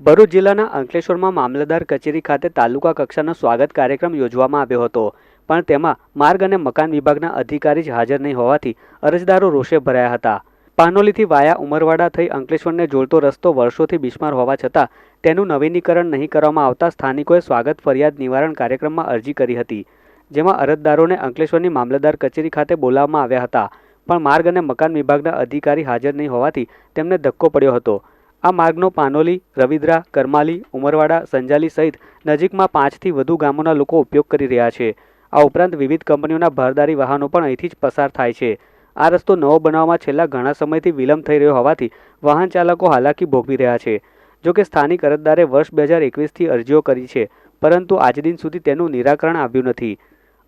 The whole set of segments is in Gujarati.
ભરૂચ જિલ્લાના અંકલેશ્વરમાં મામલતદાર કચેરી ખાતે તાલુકા કક્ષાનો સ્વાગત કાર્યક્રમ યોજવામાં આવ્યો હતો. પણ તેમાં માર્ગ અને મકાન વિભાગના અધિકારી જ હાજર નહીં હોવાથી અરજદારો રોષે ભરાયા હતા. પાનોલીથી વાયા ઉમરવાડા થઈ અંકલેશ્વરને જોડતો રસ્તો વર્ષોથી બિસ્માર હોવા છતાં તેનું નવીનીકરણ નહીં કરવામાં આવતા સ્થાનિકોએ સ્વાગત ફરિયાદ નિવારણ કાર્યક્રમમાં અરજી કરી હતી. જેમાં અરજદારોને અંકલેશ્વરની મામલતદાર કચેરી ખાતે બોલાવવામાં આવ્યા હતા. પણ માર્ગ અને મકાન વિભાગના અધિકારી હાજર નહીં હોવાથી તેમને ધક્કો પડ્યો હતો. આ માર્ગનો પાનોલી, રવિદ્રા, કરમાલી, ઉમરવાડા, સંજાલી સહિત નજીકમાં પાંચથી વધુ ગામોના લોકો ઉપયોગ કરી રહ્યા છે. આ ઉપરાંત વિવિધ કંપનીઓના ભારદારી વાહનો પણ અહીંથી જ પસાર થાય છે. આ રસ્તો નવો બનાવવામાં છેલ્લા ઘણા સમયથી વિલંબ થઈ રહ્યો હોવાથી વાહન ચાલકો હાલાકી ભોગવી રહ્યા છે. જો કે સ્થાનિક અરજદારે વર્ષ બે હજાર એકવીસથી અરજીઓ કરી છે, પરંતુ આજ દિન સુધી તેનું નિરાકરણ આવ્યું નથી.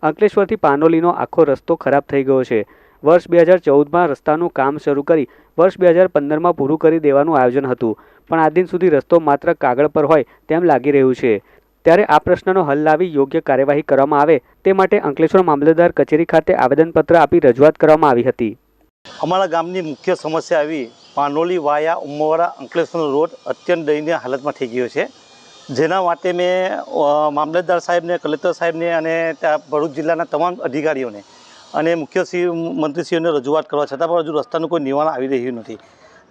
અંકલેશ્વરથી પાનોલીનો આખો રસ્તો ખરાબ થઈ ગયો છે. વર્ષ બે હજાર ચૌદમાં રસ્તાનું કામ શરૂ કરી વર્ષ બે હજાર પંદરમાં પૂરું કરી દેવાનું આયોજન હતું. પણ આ દિન સુધી રસ્તો માત્ર કાગળ પર હોય તેમ લાગી રહ્યું છે. ત્યારે આ પ્રશ્નનો હલ લાવી યોગ્ય કાર્યવાહી કરવામાં આવે તે માટે અંકલેશ્વર મામલતદાર કચેરી ખાતે આવેદનપત્ર આપી રજૂઆત કરવામાં આવી હતી. અમારા ગામની મુખ્ય સમસ્યા આવી પાનોલી વાયા ઉમરવાડા અંકલેશ્વરનો રોડ અત્યંત દયનીય હાલતમાં થઈ ગયો છે. જેના માટે મેં મામલતદાર સાહેબને, કલેક્ટર સાહેબને અને ત્યાં ભરૂચ જિલ્લાના તમામ અધિકારીઓને અને મુખ્ય શ્રી મંત્રીશ્રીઓને રજૂઆત કરવા છતાં પણ હજુ રસ્તાનું કોઈ નિવારણ આવી રહ્યું નથી.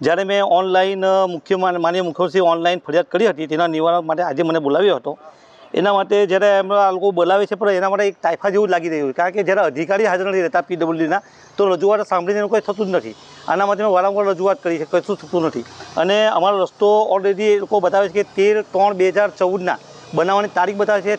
જ્યારે મેં ઓનલાઈન મુખ્ય માનીય મુખ્યમંત્રી ઓનલાઈન ફરિયાદ કરી હતી, તેના નિવારણ માટે આજે મને બોલાવ્યો હતો. એના માટે જ્યારે એમના આ લોકો બોલાવે છે, પણ એના માટે એક તાઇફા જેવું લાગી રહ્યું છે. કારણ કે જ્યારે અધિકારી હાજર નથી રહેતા પીડબ્લ્યુડીના, તો રજૂઆત સાંભળીને કંઈ થતું જ નથી. આના માટે મેં વારંવાર રજૂઆત કરી છે, કશું થતું નથી. અને અમારો રસ્તો ઓલરેડી એ લોકો બતાવે છે કે તેર ત્રણ બે હજાર ચૌદના બનાવવાની તારીખ બતાવે છે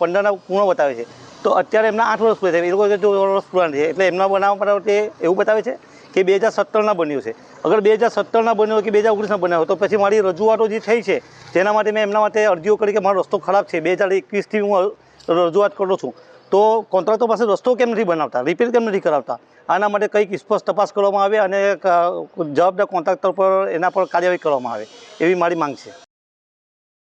પંદરના પૂર્ણ બતાવે છે. તો અત્યારે એમના આઠ વર્ષ પૂરા થયા. એ લોકો કહે વર્ષ પૂરા છે એટલે એમના બનાવવા માટે એવું બતાવે છે કે બે હજાર સત્તરના બન્યું છે. અગર બે હજાર સત્તરના બન્યો કે બે હજાર ઓગણીસના બન્યો હોય, તો પછી મારી રજૂઆતો જે થઈ છે, તેના માટે મેં એમના માટે અરજીઓ કરી કે મારો રસ્તો ખરાબ છે. બે હજાર એકવીસથી હું રજૂઆત કરું છું. તો કોન્ટ્રાક્ટર પાસે રસ્તો કેમ નથી બનાવતા? રિપેર કેમ નથી કરાવતા? આના માટે કંઈક સ્પષ્ટ તપાસ કરવામાં આવે અને જવાબદાર કોન્ટ્રાક્ટર પર એના પર કાર્યવાહી કરવામાં આવે, એવી મારી માંગ છે.